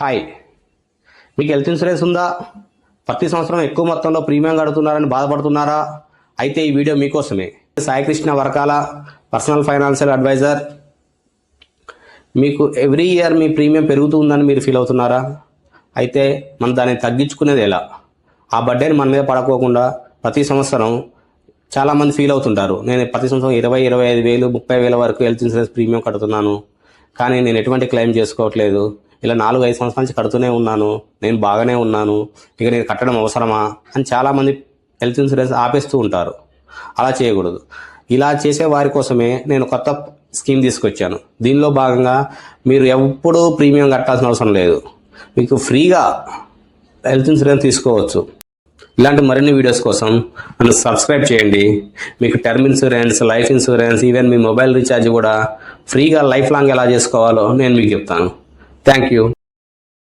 Hi మీకు health insurance ఉందా? ప్రతి సంవత్సరం ఎక్కువ మొత్తంలో ప్రీమియం కడుతున్నారని బాధపడుతున్నారా? అయితే ఈ వీడియో మీకోసమే. Saikrishna Varakala personal financial adviser మీకు ఎవ్రీ ఇయర్ మీ ప్రీమియం పెరుగుతుందని మీరు ఫీల్ అవుతున్నారా? అయితే మనం దాన్ని తగ్గించుకునేది ఎలా? ఆ బర్త్డేని మన మీద పడకోకుండా ప్రతి సంవత్సరం చాలామంది ఫీల్ అవుతుంటారు. నేను ప్రతి సంవత్సరం ఇరవై ఇరవై ఐదు వేలు ముప్పై వేల వరకు హెల్త్ ఇన్సూరెన్స్ ప్రీమియం కడుతున్నాను. కానీ నేను ఎటువంటి క్లెయిమ్ చేసుకోవట్లేదు. ఇలా నాలుగు ఐదు సంవత్సరాల నుంచి కడుతూనే ఉన్నాను. నేను బాగానే ఉన్నాను. ఇక నేను కట్టడం అవసరమా? అని చాలామంది హెల్త్ ఇన్సూరెన్స్ ఆపేస్తూ ఉంటారు. అలా చేయకూడదు. ఇలా చేసే వారి కోసమే నేను కొత్త స్కీమ్ తీసుకొచ్చాను. దీనిలో భాగంగా మీరు ఎప్పుడూ ప్రీమియం కట్టాల్సిన అవసరం లేదు. మీకు ఫ్రీగా హెల్త్ ఇన్సూరెన్స్ తీసుకోవచ్చు. ఇలాంటి మరిన్ని వీడియోస్ కోసం నన్ను సబ్స్క్రైబ్ చేయండి. మీకు term insurance life insurance even మీ మొబైల్ రీఛార్జ్ కూడా ఫ్రీగా లైఫ్ లాంగ్ ఎలా చేసుకోవాలో నేను మీకు చెప్తాను. Thank you.